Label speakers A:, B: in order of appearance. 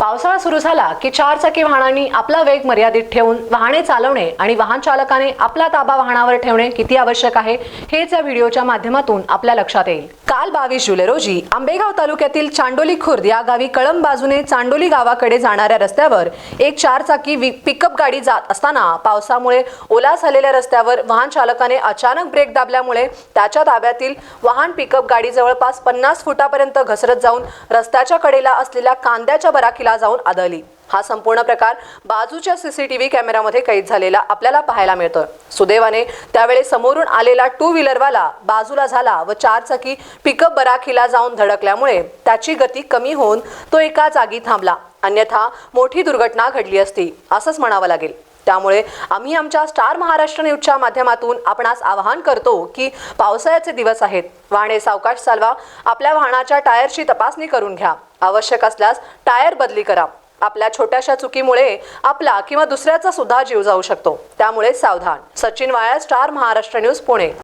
A: पावसाळा सुरू झाला की चार चाकी वाहनांनी आपला वेग मर्यादित ठेवून वाहने चालवणे आणि वाहन चालकाने आपला ताबा वाहनावर ठेवणे किती आवश्यक आहे हेच या व्हिडिओच्या माध्यमातून आपल्या लक्षात येईल. काल बावीस जुलै रोजी आंबेगाव तालुक्यातील चांडोली खुर्द या गावी कळंब बाजूने चांडोली गावाकडे जाणाऱ्या रस्त्यावर एक चार चाकी पिकअप गाडी जात असताना पावसामुळे ओला झालेल्या रस्त्यावर वाहन चालकाने अचानक ब्रेक दाबल्यामुळे त्याच्या ताब्यातील वाहन पिकअप गाडी जवळपास पन्नास फुटापर्यंत घसरत जाऊन रस्त्याच्या कडेला असलेल्या कांद्याच्या चौकीला जाऊन आदळली. हा संपूर्ण प्रकार बाजूच्या सीसीटीव्ही कॅमेऱ्यामध्ये कैद झालेला आपल्याला पाहायला मिळतोय. सुदैवाने त्यावेळी समोरून आलेला टू व्हीलरवाला बाजूला झाला व चारचाकी पिकअप बराखीला जाऊन धडकल्यामुळे त्याची गती कमी होऊन तो एका जागी थांबला. अन्यथा मोठी दुर्घटना घडली असती असंच म्हणावं लागेल. त्यामुळे आम्ही आमच्या स्टार महाराष्ट्र न्यूजच्या माध्यमातून आपणास आवाहन करतो की पावसाळ्याचे दिवस आहेत. वाहने सावकाश चालवा. आपल्या वाहनाच्या टायरची तपासणी करून घ्या. आवश्यक असल्यास टायर बदली करा. आपल्या छोट्याशा चुकीमुळे आपला किंवा दुसऱ्याचा सुद्धा जीव जाऊ शकतो. त्यामुळे सावधान. सचिन वाया स्टार महाराष्ट्र न्यूज पुणे.